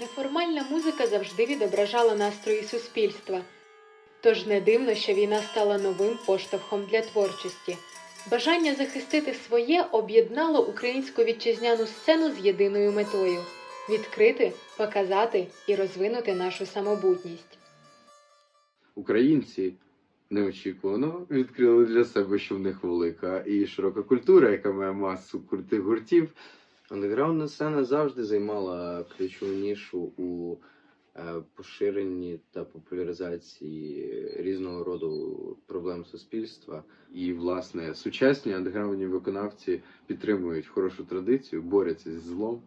Неформальна музика завжди відображала настрої суспільства. Тож не дивно, що війна стала новим поштовхом для творчості. Бажання захистити своє об'єднало українську вітчизняну сцену з єдиною метою відкрити, показати і розвинути нашу самобутність. Українці неочікувано відкрили для себе, що в них велика і широка культура, яка має масу крутих гуртів. Андеграундна сцена завжди займала ключову нішу у е, поширенні та популяризації різного роду проблем суспільства. І, власне, сучасні андеграундні виконавці підтримують хорошу традицію, борються зі злом,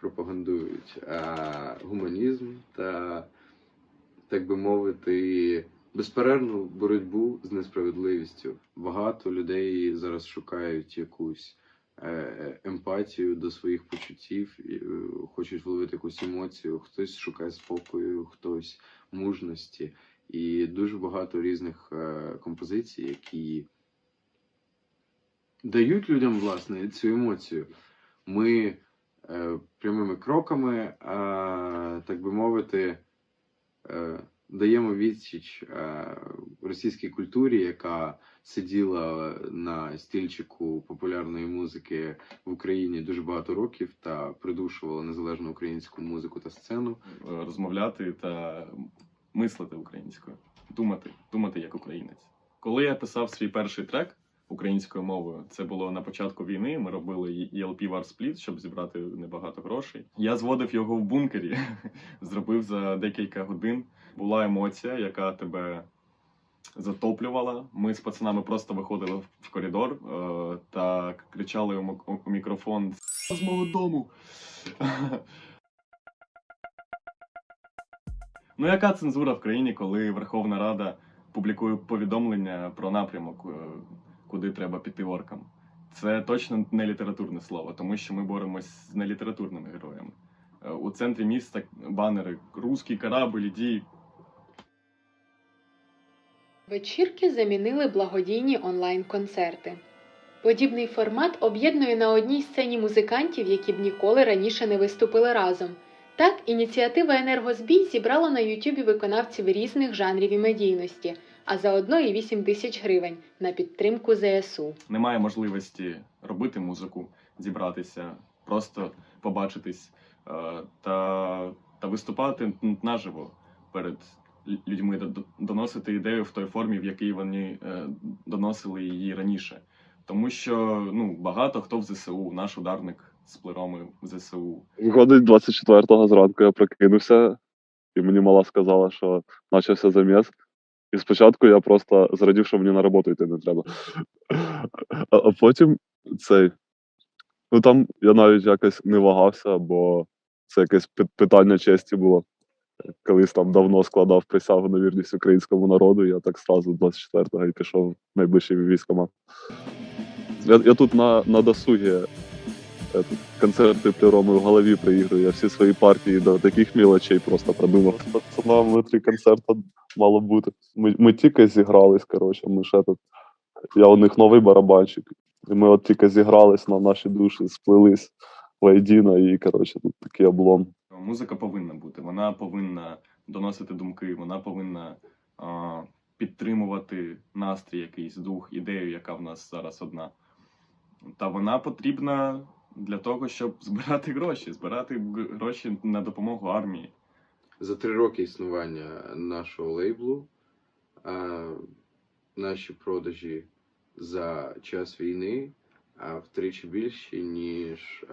пропагандують а, гуманізм та, так би мовити, безперервну боротьбу з несправедливістю. Багато людей зараз шукають якусь е, емпатію до своїх почуттів, е, хочуть вловити якусь емоцію. Хтось шукає спокою, хтось мужності. І дуже багато різних е, композицій, які дають людям власне цю емоцію. Ми е, прямими кроками, е, так би мовити, е, даємо відсіч е, російській культурі, яка сиділа на стільчику популярної музики в Україні дуже багато років та придушувала незалежну українську музику та сцену. розмовляти та мислити українською, думати, думати як українець. Коли я писав свій перший трек українською мовою, це було на початку війни. Ми робили ELP War Split, щоб зібрати небагато грошей. Я зводив його в бункері, зробив за декілька годин. Була емоція, яка тебе затоплювала. Ми з пацанами просто виходили в коридор е, та кричали у мікрофон з мого дому. Ну, яка цензура в країні, коли Верховна Рада публікує повідомлення про напрямок, е, куди треба піти оркам? Це точно не літературне слово, тому що ми боремось з нелітературними героями. Е, У центрі міста банери Руський корабль, іди. Вечірки замінили благодійні онлайн-концерти. Подібний формат об'єднує на одній сцені музикантів, які б ніколи раніше не виступили разом. Так, ініціатива Енергозбій зібрала на Ютубі виконавців різних жанрів і медійності, а заодно і 8 тисяч гривень на підтримку ЗСУ. Немає можливості робити музику, зібратися, просто побачитись е, та, та виступати наживо перед людьми, доносити ідею в той формі, в якій вони е, доносили її раніше. Тому що ну, багато хто в ЗСУ, наш ударник з плероми в ЗСУ. Виходить 24-го зранку я прокинувся, і мені мала сказала, що почався заміс. І спочатку я просто зрадів, що мені на роботу йти не треба. А, а потім цей. Ну там я навіть якось не вагався, бо це якесь питання честі було. Колись там давно складав присягу на вірність українському народу, я так сразу 24-го і пішов в найближчий військомат. Я, я тут на, на досугі этот, концерти плероми в голові приіграю. Я всі свої партії до таких мілочей просто продумав. З пацанами три концерти мало бути. Ми, ми тільки зігрались, коротше, ми ще тут. Я у них новий барабанщик. І ми от тільки зігрались на наші душі, сплились воєдино, і коротше, тут такий облом. Музика повинна бути, вона повинна доносити думки, вона повинна а, підтримувати настрій, якийсь дух, ідею, яка в нас зараз одна. Та вона потрібна для того, щоб збирати гроші, збирати гроші на допомогу армії. За три роки існування нашого лейблу а, наші продажі за час війни втричі більші, ніж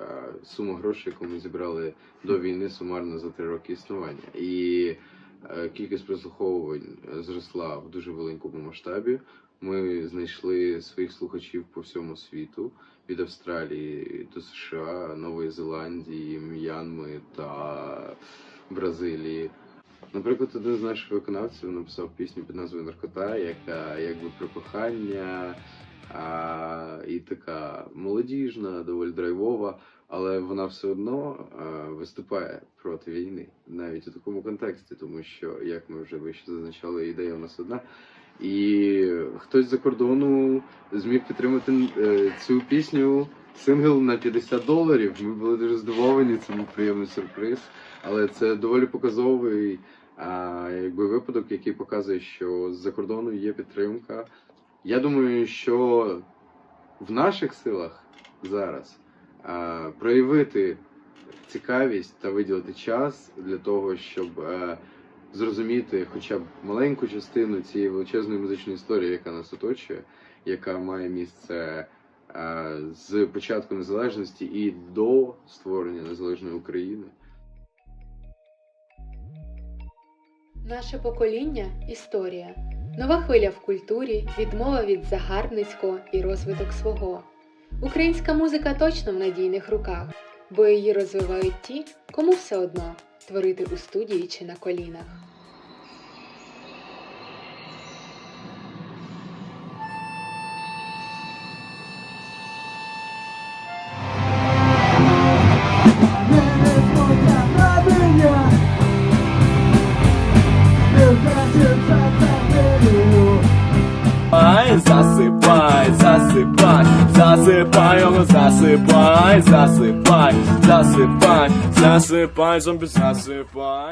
сума грошей, яку ми зібрали до війни сумарно за три роки існування. І е, кількість прослуховувань зросла в дуже великому масштабі. Ми знайшли своїх слухачів по всьому світу від Австралії до США, Нової Зеландії, М'янми та Бразилії. Наприклад, один з наших виконавців написав пісню під назвою Наркота, яка якби про кохання а, і така молодіжна, доволі драйвова, але вона все одно а, виступає проти війни, навіть у такому контексті, тому що, як ми вже вище зазначали, ідея у нас одна. І хтось за кордону зміг підтримати е, цю пісню сингл на 50 доларів. Ми були дуже здивовані, це був приємний сюрприз. Але це доволі показовий а, якби, випадок, який показує, що з-за кордону є підтримка. Я думаю, що в наших силах зараз а, проявити цікавість та виділити час для того, щоб е, зрозуміти хоча б маленьку частину цієї величезної музичної історії, яка нас оточує, яка має місце е, з початку незалежності і до створення незалежної України. Наше покоління історія. Нова хвиля в культурі, відмова від загарбницького і розвиток свого. Українська музика точно в надійних руках, бо її розвивають ті, кому все одно творити у студії чи на колінах. засыпай, засыпай, засыпай, его засыпай, засыпай, засыпай, засыпай, зомби, засыпай.